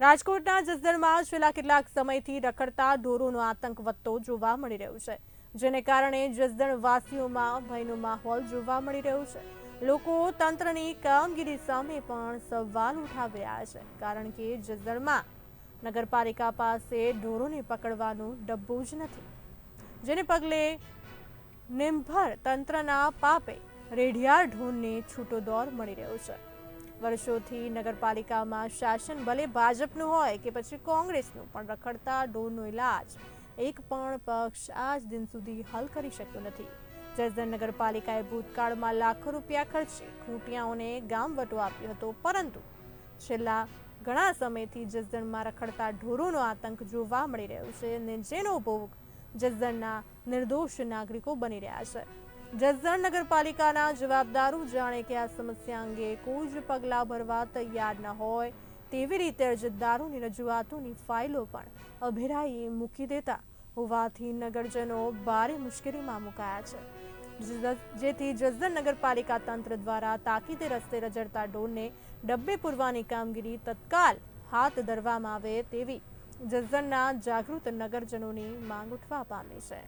રાજકોટના જસદણમાં છેલ્લા કેટલાક સમયથી રખડતા ઢોરોનો આતંક વધતો જોવા મળી રહ્યો છે, જેને કારણે જસદણ વાસીઓમાં ભયનો માહોલ જોવા મળી રહ્યો છે. લોકો તંત્રની કામગીરી સામે પણ સવાલ ઉઠાવ્યા છે, કારણ કે જસદણમાં નગરપાલિકા પાસે ઢોરોને પકડવાનું ડબ્બું જ નથી. જેને પગલે નિર્ભર તંત્રના પાપે રેઢિયાર ઢોરને છૂટો દોર મળી રહ્યો છે. વર્ષોથી નગરપાલિકામાં શાસન ભલે ભાજપનું હોય કે પછી કોંગ્રેસનું, પણ રખડતા ઢોરનો ઇલાજ એક પણ પક્ષ આજ દિન સુધી હલ કરી શક્યો નથી. જસદણ નગરપાલિકાએ ભૂતકાળમાં લાખો રૂપિયા ખર્ચી ખૂંટિયાઓને ગામ વટો આપ્યો હતો, પરંતુ છેલ્લા ઘણા સમયથી જસદણમાં રખડતા ઢોરોનો આતંક જોવા મળી રહ્યો છે અને જેનો ભોગ જસદણના નિર્દોષ નાગરિકો બની રહ્યા છે. જસદણ નગરપાલિકાના જવાબદારો જાણે કે આ સમસ્યા અંગે કોઈ જ પગલાં ભરવા તૈયાર ન હોય તેવી રીતે અરજદારોની રજૂઆતોની ફાઇલો પણ અભેરાઈએ મૂકી દેતા હોવાથી નગરજનો ભારે મુશ્કેલીમાં મુકાયા છે. જેથી જસદણ નગરપાલિકા તંત્ર દ્વારા તાકીદે રસ્તે રજડતા ઢોરને ડબ્બે પૂરવાની કામગીરી તત્કાલ હાથ ધરવામાં આવે તેવી જસદણના જાગૃત નગરજનોની માંગ ઉઠવા પામી છે.